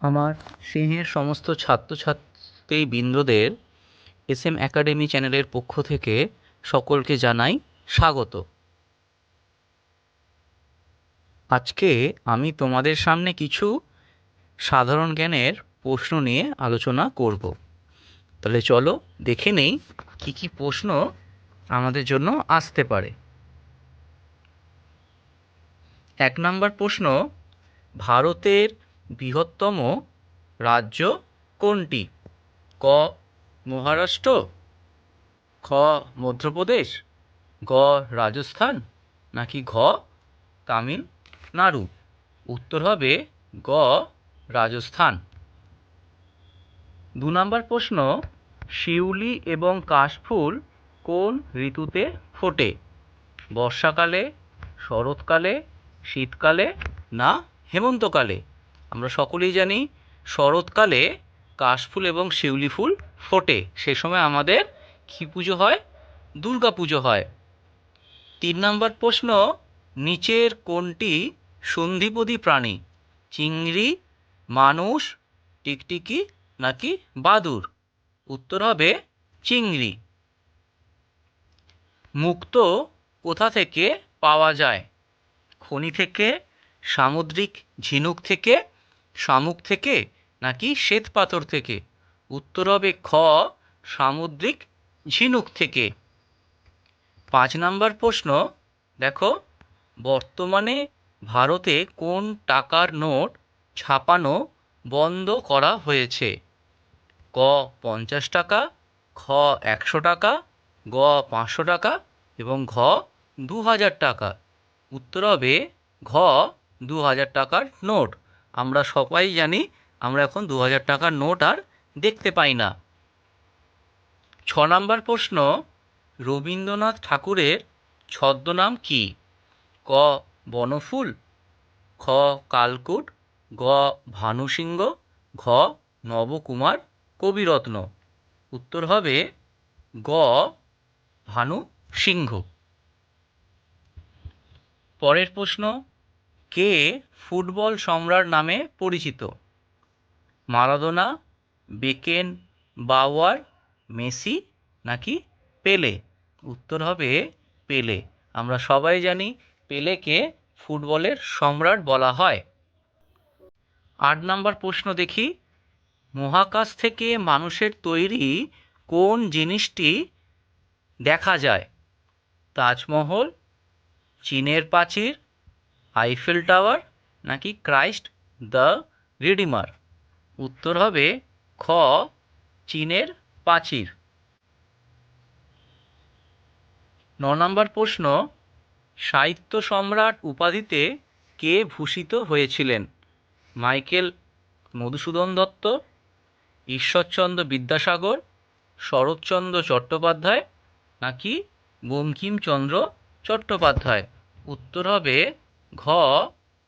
আমার স্নেহের সমস্ত ছাত্রছাত্রী বৃন্দদের এস এম অ্যাকাডেমি চ্যানেলের পক্ষ থেকে সকলকে জানাই স্বাগত। আজকে আমি তোমাদের সামনে কিছু সাধারণ জ্ঞানের প্রশ্ন নিয়ে আলোচনা করব। তাহলে চলো দেখে নেই কী কী প্রশ্ন আমাদের জন্য আসতে পারে। এক নম্বর প্রশ্ন, ভারতের বৃহত্তম রাজ্য কোনটি? ক, মহারাষ্ট্র। খ, মধ্যপ্রদেশ। গ, রাজস্থান। নাকি ঘ, তামিলনাড়ু। উত্তর হবে গ, রাজস্থান। দু নম্বর প্রশ্ন, শিউলি এবং কাশফুল কোন ঋতুতে ফোটে? বর্ষাকালে, শরৎকালে, শীতকালে না হেমন্তকালে? আমরা সকলেই জানি শরৎকালে কাশফুল এবং শিউলি ফুল ফোটে। সে সময় আমাদের কী পুজো হয়? দুর্গা পুজো হয়। তিন নম্বর প্রশ্ন, নিচের কোনটি সন্ধিপদী প্রাণী? চিংড়ি, মানুষ, টিকটিকি নাকি বাদুর? উত্তর হবে চিংড়ি। মুক্ত কোথা থেকে পাওয়া যায়? খনি থেকে, সামুদ্রিক ঝিনুক থেকে শামুক থেকে নাকি শ্বেত পাথর থেকে? উত্তর হবে খ, সামুদ্রিক ঝিনুক থেকে। পাঁচ নাম্বার প্রশ্ন, দেখো, বর্তমানে ভারতে কোন টাকার নোট ছাপানো বন্ধ করা হয়েছে? ক, পঞ্চাশ টাকা, খ, একশো টাকা, গ, পাঁচশো টাকা এবং ঘ দু হাজার টাকা। উত্তর হবে ঘ দু হাজার টাকার নোট। আমরা সবাই জানি আমরা এখন দু হাজার টাকার নোট আর দেখতে পাই না। ছ নম্বর প্রশ্ন, রবীন্দ্রনাথ ঠাকুরের ছদ্মনাম কী? ক, বনফুল, খ, কালকুট, গ, ভানুসিংহ, ঘ, নবকুমার, কবিরত্ন। উত্তর হবে গ ভানু সিংহ পরের প্রশ্ন কে ফুটবল সম্রাট নামে পরিচিত? মারাদোনা, বেকেন, বাওয়ার, মেসি নাকি পেলে? উত্তর হবে পেলে। আমরা সবাই জানি পেলেকে ফুটবলের সম্রাট বলা হয়। আট নম্বর প্রশ্ন দেখি। মহাকাশ থেকে মানুষের তৈরি কোন জিনিসটি দেখা যায়? তাজমহল, চীনের প্রাচীর আইফেল টাওয়ার নাকি ক্রাইস্ট দ্য রিডিমার উত্তর হবে খ, চীনের প্রাচীর। ন নম্বর প্রশ্ন, সাহিত্য সম্রাট উপাধিতে কে ভূষিত হয়েছিলেন? মাইকেল মধুসূদন দত্ত, ঈশ্বরচন্দ্র বিদ্যাসাগর, শরৎচন্দ্র চট্টোপাধ্যায় নাকি বঙ্কিমচন্দ্র চট্টোপাধ্যায়? উত্তর হবে ঘ,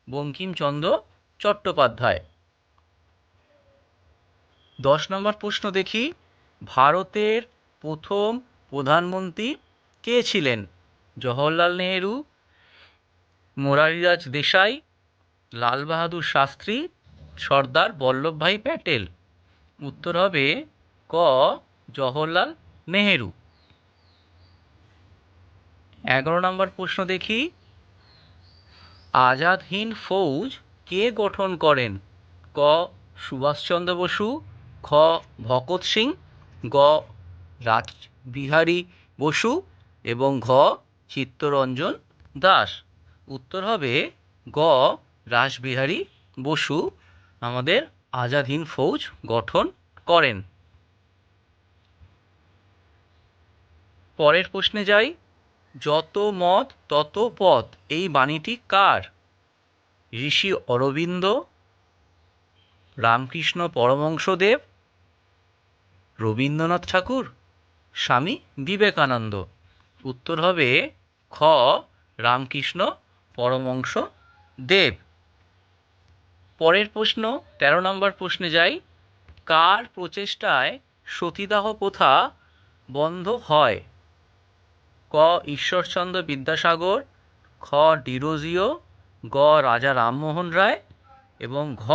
বঙ্কিমচন্দ্র চট্টোপাধ্যায়। দশ নম্বর প্রশ্ন দেখি, ভারতের প্রথম প্রধানমন্ত্রী কে ছিলেন? জওহরলাল নেহেরু মোরারিলাল দেশাই, লাল বাহাদুর শাস্ত্রী, সর্দার বল্লভভাই প্যাটেল। উত্তর হবে ক, জওহরলাল নেহেরু। এগারো নম্বর প্রশ্ন দেখি আজাদ হিন্দ ফৌজ কে গঠন করেন? ক. সুভাষচন্দ্র বসু, খ. ভগৎ সিং, গ. রাসবিহারী বসু এবং ঘ. চিত্তরঞ্জন দাস। উত্তর হবে গ. রাসবিহারী বসু আমাদের আজাদ হিন্দ ফৌজ গঠন করেন। পরের প্রশ্নে যাই। যত মত, তত পথ। এই বাণীটি কার? ঋষি অরবিন্দ, রামকৃষ্ণ পরমহংসদেব, রবীন্দ্রনাথ ঠাকুর, স্বামী বিবেকানন্দ। উত্তর হবে খ, রামকৃষ্ণ পরমহংস দেব পরের প্রশ্ন, তেরো নম্বর প্রশ্নে যাই। কার প্রচেষ্টায় সতীদাহ প্রথা বন্ধ হয়? ক ঈশ্বরচন্দ্র বিদ্যাসাগর, খ ডিরোজিও, গ রাজা রামমোহন রায় এবং ঘ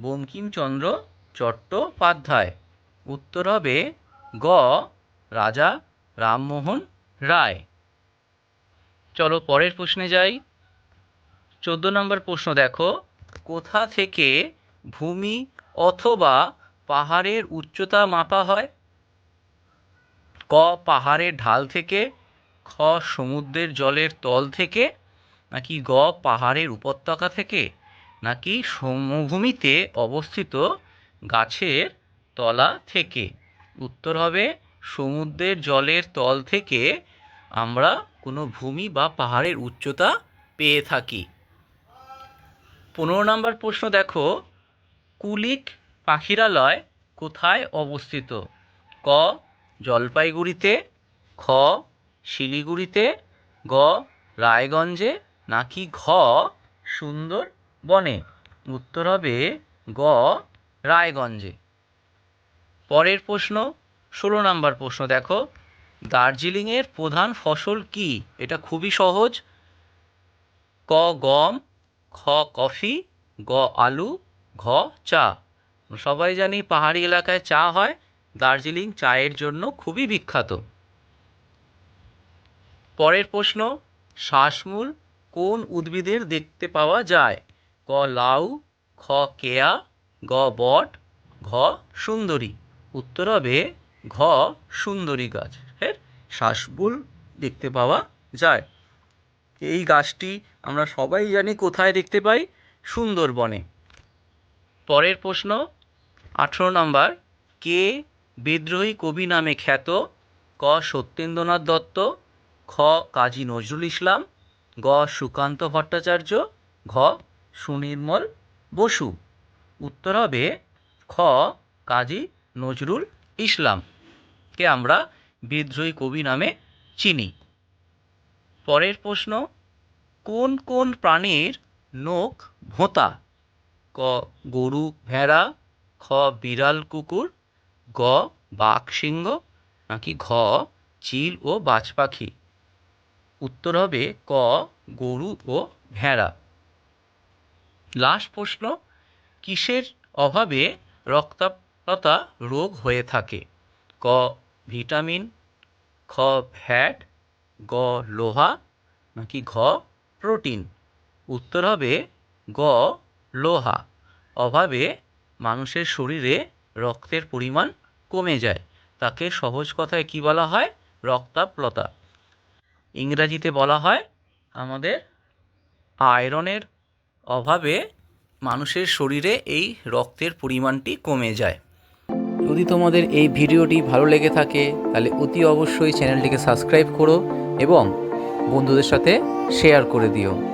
বঙ্কিমচন্দ্র চট্টোপাধ্যায়। উত্তর হবে গ রাজা রামমোহন রায়। চলো পরের প্রশ্নে যাই। চোদ্দ নম্বর প্রশ্ন দেখো। কোথা থেকে ভূমি অথবা পাহাড়ের উচ্চতা মাপা হয়? ক পাহাড়ের ঢাল থেকে, খ সমুদ্রের জলের তল থেকে, নাকি গ পাহাড়ের উপত্যকা থেকে, নাকি সমভূমিতে অবস্থিত গাছের তলা থেকে। উত্তর হবে, সমুদ্রের জলের তল থেকে আমরা কোনো ভূমি বা পাহাড়ের উচ্চতা পেয়ে থাকি। পনেরো নম্বর প্রশ্ন দেখো, কুলিক পাখিরালয় কোথায় অবস্থিত? ক জলপাইগুড়িতে, খ, শিলিগুড়িতে, গ, রায়গঞ্জে, নাকি ঘ, সুন্দরবনে। উত্তর হবে গ, রায়গঞ্জে। পরের প্রশ্ন, ষোলো নম্বর প্রশ্ন দেখো। দার্জিলিংয়ের প্রধান ফসল কি? এটা খুবই সহজ। ক, গম, খ, কফি, গ, আলু, ঘ, চা। সবাই জানি পাহাড়ি এলাকায় চা হয়। দার্জিলিং চায়ের জন্য খুবই বিখ্যাত। পরের প্রশ্ন শ্বাসমূল কোন উদ্ভিদের দেখতে পাওয়া যায়? ক লাউ, খ কেয়া, গ বট, ঘ সুন্দরী। উত্তর হবে ঘ সুন্দরী গাছ। এর শ্বাসমূল দেখতে পাওয়া যায়। এই গাছটি আমরা সবাই জানি কোথায় দেখতে পাই? সুন্দরবনে। পরের প্রশ্ন, আঠেরো নম্বর, কে বিদ্রোহী কবি নামে খ্যাত ক. সত্যেন্দ্রনাথ দত্ত, খ. কাজী নজরুল ইসলাম, গ. সুকান্ত ভট্টাচার্য, ঘ. সুনির্মল বসু। উত্তর হবে খ. কাজী নজরুল ইসলামকে আমরা বিদ্রোহী কবি নামে চিনি। পরের প্রশ্ন, কোন কোন প্রাণীর নখ ভোঁতা? ক. গরু, ভেড়া, খ. বিড়াল, কুকুর গ বাঘ সিংহ নাকি ঘ, চিল ও বাজ পাখি উত্তর হবে ক, গরু ও ভেড়া। লাস্ট প্রশ্ন, কিসের অভাবে রক্তাল্পতা রোগ হয়ে থাকে? ক, ভিটামিন, খ, ফ্যাট, গ, লোহা, নাকি ঘ, প্রোটিন? উত্তর হবে গ, লোহা। অভাবে মানুষের শরীরে রক্তের পরিমাণ কমে যায়। তাকে সহজ কথায় কী বলা হয়? রক্তাপ্লতা ইংরাজিতে বলা হয় আমাদের আয়রনের অভাবে মানুষের শরীরে এই রক্তের পরিমাণটি কমে যায়। যদি তোমাদের এই ভিডিওটি ভালো লেগে থাকে, তাহলে অতি অবশ্যই চ্যানেলটিকে সাবস্ক্রাইব করো এবং বন্ধুদের সাথে শেয়ার করে দিও।